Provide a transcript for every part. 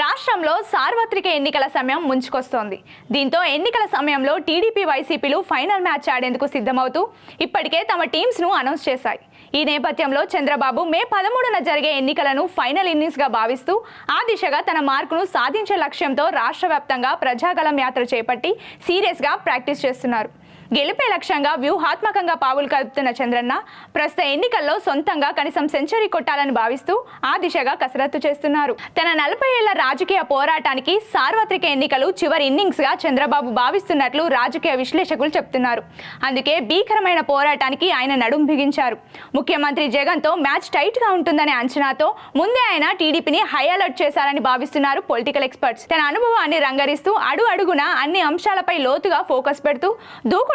రాష్ట్రంలో సార్వత్రిక ఎన్నికల సమయం ముంచుకొస్తోంది. దీంతో ఎన్నికల సమయంలో టీడీపీ వైసీపీలు ఫైనల్ మ్యాచ్ ఆడేందుకు సిద్ధమవుతూ ఇప్పటికే తమ టీమ్స్ను అనౌన్స్ చేశాయి. ఈ నేపథ్యంలో చంద్రబాబు మే పదమూడున జరిగే ఎన్నికలను ఫైనల్ ఇన్నింగ్స్గా భావిస్తూ ఆ దిశగా తన మార్కును సాధించే లక్ష్యంతో రాష్ట్ర వ్యాప్తంగా ప్రజాగలం యాత్ర చేపట్టి సీరియస్గా ప్రాక్టీస్ చేస్తున్నారు. గెలిపే లక్ష్యంగా వ్యూహాత్మకంగా పావులు కలుపుతున్న చంద్రన్న ప్రస్తుత ఎన్నికల్లో సొంతంగా కనీసం సెంచరీ కొట్టాలని భావిస్తూ ఆ దిశగా కసరత్తు చేస్తున్నారు. తన నలభై ఏళ్ళ రాజకీయ పోరాటానికి సార్వత్రిక ఎన్నికలు చివరి ఇన్నింగ్స్గా చంద్రబాబు భావిస్తున్నట్లు రాజకీయ విశ్లేషకులు చెప్తున్నారు. అందుకే భీకరమైన పోరాటానికి ఆయన నడుం బిగించారు. ముఖ్యమంత్రి జగన్తో మ్యాచ్ టైట్గా ఉంటుందనే అంచనాతో ముందే ఆయన టీడీపీని హై అలర్ట్ చేశారని భావిస్తున్నారు పొలిటికల్ ఎక్స్పర్ట్స్. తన అనుభవాన్ని రంగరిస్తూ అడు అడుగున అన్ని అంశాలపై లోతుగా ఫోకస్ పెడుతూ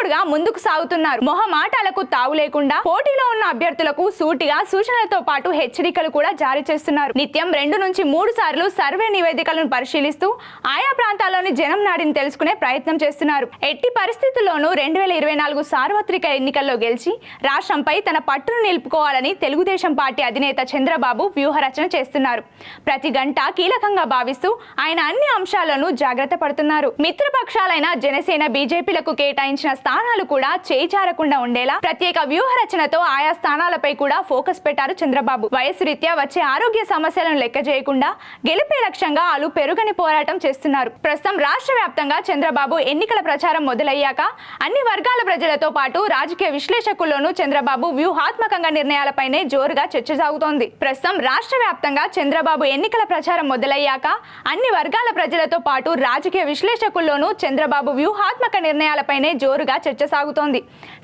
దూకుడుగా ముందుకు సాగుతున్నారు. మొహమాటాలకు తావు లేకుండా పోటీలో ఉన్న అభ్యర్థులకు సూటిగా సూచనలతో పాటు హెచ్చరికలు కూడా జారీ చేస్తున్నారు. నిత్యం రెండు నుంచి మూడు సార్లు సర్వే నివేదికలను పరిశీలిస్తూ ఆయా ప్రాంతాల్లోని జనం నాడిని తెలుసుకునే ప్రయత్నం చేస్తున్నారు. ఎట్టి పరిస్థితుల్లోనూ రెండు వేల ఇరవై నాలుగు సార్వత్రిక ఎన్నికల్లో గెలిచి రాష్ట్రంపై తన పట్టును నిలుపుకోవాలని తెలుగుదేశం పార్టీ అధినేత చంద్రబాబు వ్యూహరచన చేస్తున్నారు. ప్రతి గంట కీలకంగా భావిస్తూ ఆయన అన్ని అంశాలను జాగ్రత్త పడుతున్నారు. మిత్రపక్షాలైన జనసేన బీజేపీలకు కేటాయించిన స్థానాలు కూడా చేజారకుండా ఉండేలా ప్రత్యేక వ్యూహ రచనతో ఆయా స్థానాలపై కూడా ఫోకస్ పెట్టారు చంద్రబాబు. వయసు రీత్యా వచ్చే ఆరోగ్య సమస్యలను లెక్క చేయకుండా గెలిపే లక్ష్యంగా వాళ్ళు పెరుగని పోరాటం చేస్తున్నారు. ప్రస్తుతం రాష్ట్ర వ్యాప్తంగా చంద్రబాబు ఎన్నికల ప్రచారం మొదలయ్యాక అన్ని వర్గాల ప్రజలతో పాటు రాజకీయ విశ్లేషకుల్లోనూ చంద్రబాబు వ్యూహాత్మకంగా నిర్ణయాలపైనే జోరుగా చర్చ సాగుతోంది. ప్రస్తుతం రాష్ట్ర వ్యాప్తంగా చంద్రబాబు ఎన్నికల ప్రచారం మొదలయ్యాక అన్ని వర్గాల ప్రజలతో పాటు రాజకీయ విశ్లేషకుల్లోనూ చంద్రబాబు వ్యూహాత్మక నిర్ణయాలపైనే జోరుగా చర్చ సాగుతోంది.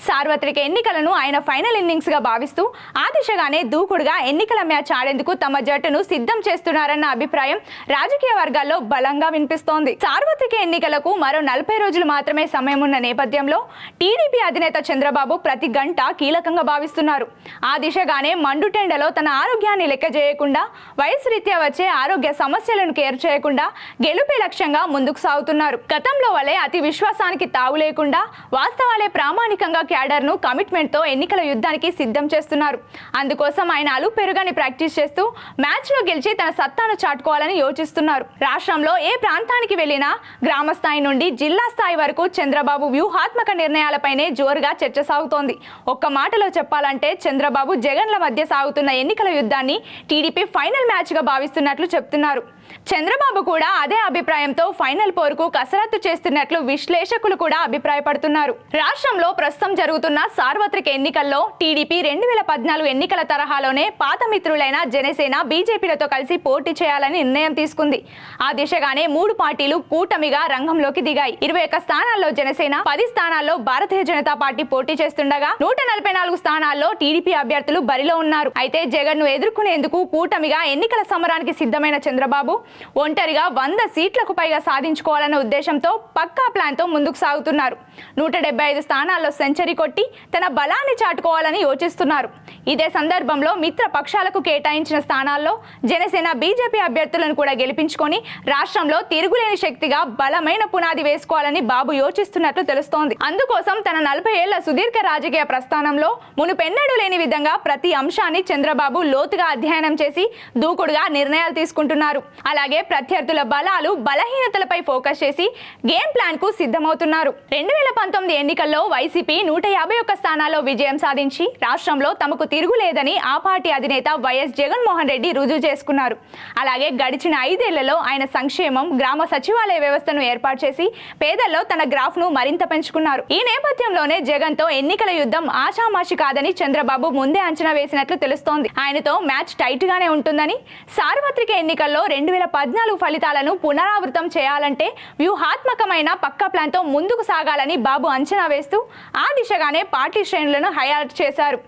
సార్వత్రిక ఎన్నికలను ఆయన ఫైనల్ ఇన్నింగ్స్గా భావిస్తూ ఆ దిశగానే దూకుడుగా ఎన్నికల మ్యాచ్ ఆడేందుకు తమ జట్టును సిద్ధం చేస్తున్నారన్న అభిప్రాయం రాజకీయ వర్గాల్లో బలంగా వినిపిస్తోంది. సార్వత్రిక ఎన్నికలకు మరో నలభై రోజులు మాత్రమే సమయం ఉన్న నేపథ్యంలో టీడీపీ అధినేత చంద్రబాబు ప్రతి గంట కీలకంగా భావిస్తున్నారు. ఆ దిశగానే మండుటెండలో తన ఆరోగ్యాన్ని లెక్క చేయకుండా వయసు రీత్యా వచ్చే ఆరోగ్య సమస్యలను కేర్ చేయకుండా గెలుపే లక్ష్యంగా ముందుకు సాగుతున్నారు. గతంలో వలె అతి విశ్వాసానికి తావు లేకుండా వాస్తవాలే ప్రామాణికంగా క్యాడర్ను కమిట్మెంట్తో ఎన్నికల యుద్ధానికి సిద్ధం చేస్తున్నారు. అందుకోసం ఆయన అలు పెరుగని ప్రాక్టీస్ చేస్తూ మ్యాచ్లో గెలిచి తన సత్తాను చాటుకోవాలని యోచిస్తున్నారు. రాష్ట్రంలో ఏ ప్రాంతానికి వెళ్ళినా గ్రామ స్థాయి నుండి జిల్లా స్థాయి వరకు చంద్రబాబు వ్యూహాత్మక నిర్ణయాలపైనే జోరుగా చర్చ సాగుతోంది. ఒక్క మాటలో చెప్పాలంటే చంద్రబాబు జగన్ల మధ్య సాగుతున్న ఎన్నికల యుద్ధాన్ని టీడీపీ ఫైనల్ మ్యాచ్గా భావిస్తున్నట్లు చెప్తున్నారు. చంద్రబాబు కూడా అదే అభిప్రాయంతో ఫైనల్ పోరుకు కసరత్తు చేస్తున్నట్లు విశ్లేషకులు కూడా అభిప్రాయపడుతున్నారు. రాష్ట్రంలో ప్రస్తుతం జరుగుతున్న సార్వత్రిక ఎన్నికల్లో టీడీపీ రెండు వేల పద్నాలుగు ఎన్నికల తరహాలోనే పాత మిత్రులైన జనసేన బీజేపీలతో కలిసి పోటీ చేయాలని నిర్ణయం తీసుకుంది. ఆ దిశగానే మూడు పార్టీలు కూటమిగా రంగంలోకి దిగాయి. ఇరవై ఒక్క స్థానాల్లో జనసేన పది స్థానాల్లో భారతీయ జనతా పార్టీ పోటీ చేస్తుండగా నూట నలభై నాలుగు స్థానాల్లో టీడీపీ అభ్యర్థులు బరిలో ఉన్నారు. అయితే జగన్ను ఎదుర్కొనేందుకు కూటమిగా ఎన్నికల సమరానికి సిద్ధమైన చంద్రబాబు ఒంటరిగా వంద సీట్లకు పైగా సాధించుకోవాలన్న ఉద్దేశంతో పక్కా ప్లాన్తో ముందుకు సాగుతున్నారు. నూట డెబ్బై ఐదు స్థానాల్లో సెంచరీ కొట్టి తన బలాన్ని చాటుకోవాలని యోచిస్తున్నారు. ఇదే సందర్భంలో మిత్ర పక్షాలకు కేటాయించిన స్థానాల్లో జనసేన బీజేపీ అభ్యర్థులను కూడా గెలిపించుకొని రాష్ట్రంలో తిరుగులేని శక్తిగా బలమైన పునాది వేసుకోవాలని బాబు యోచిస్తున్నట్లు తెలుస్తోంది. అందుకోసం తన నలభై ఏళ్ళ సుదీర్ఘ రాజకీయ ప్రస్థానంలో మునుపెన్నడూ లేని విధంగా ప్రతి అంశాన్ని చంద్రబాబు లోతుగా అధ్యయనం చేసి దూకుడుగా నిర్ణయాలు తీసుకుంటున్నారు. అలాగే ప్రత్యర్థుల బలాలు బలహీనతలపై ఫోకస్ చేసి గేమ్ ప్లాన్కు సిద్ధమవుతున్నారు. రెండు వేల పంతొమ్మిది ఎన్నికల్లో వైసీపీ నూట యాభై ఒక్క స్థానాల్లో విజయం సాధించి రాష్ట్రంలో తమకు తిరుగులేదని ఆ పార్టీ అధినేత వైఎస్ జగన్మోహన్ రెడ్డి రుజువు చేసుకున్నారు. అలాగే గడిచిన ఐదేళ్ళలో ఆయన సంక్షేమం గ్రామ సచివాలయ వ్యవస్థను ఏర్పాటు చేసి పేదల్లో తన గ్రాఫ్ను మరింత పెంచుకున్నారు. ఈ నేపథ్యంలోనే జగన్తో ఎన్నికల యుద్ధం ఆషామాషి కాదని చంద్రబాబు ముందే అంచనా వేసినట్లు తెలుస్తోంది. ఆయనతో మ్యాచ్ టైట్ గానే ఉంటుందని సార్వత్రిక ఎన్నికల్లో రెండు వేల పద్నాలుగు ఫలితాలను పునరావృతం చేయాలంటే వ్యూహాత్మకమైన పక్క ప్లాన్తో ముందుకు సాగాలని బాబు అంచనా వేస్తూ ఆ దిశగానే పార్టీ శ్రేణులను హైలైట్ చేశారు.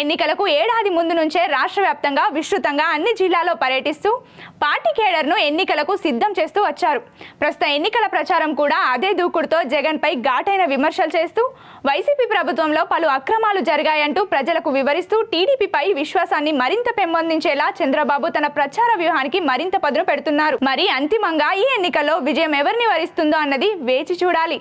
ఎన్నికలకు ఏడాది ముందు నుంచే రాష్ట్ర వ్యాప్తంగా విస్తృతంగా అన్ని జిల్లాల్లో పర్యటిస్తూ పార్టీ కేడర్ను ఎన్నికలకు సిద్ధం చేస్తూ వచ్చారు. ప్రస్తుత ఎన్నికల ప్రచారం కూడా అదే దూకుడుతో జగన్ పై ఘాటైన విమర్శలు చేస్తూ వైసీపీ ప్రభుత్వంలో పలు అక్రమాలు జరిగాయంటూ ప్రజలకు వివరిస్తూ టీడీపీపై విశ్వాసాన్ని మరింత పెంపొందించేలా చంద్రబాబు తన ప్రచార వ్యూహానికి మరింత పదును పెడుతున్నారు. మరి అంతిమంగా ఈ ఎన్నికల్లో విజయం ఎవరిని వరిస్తుందో అన్నది వేచి చూడాలి.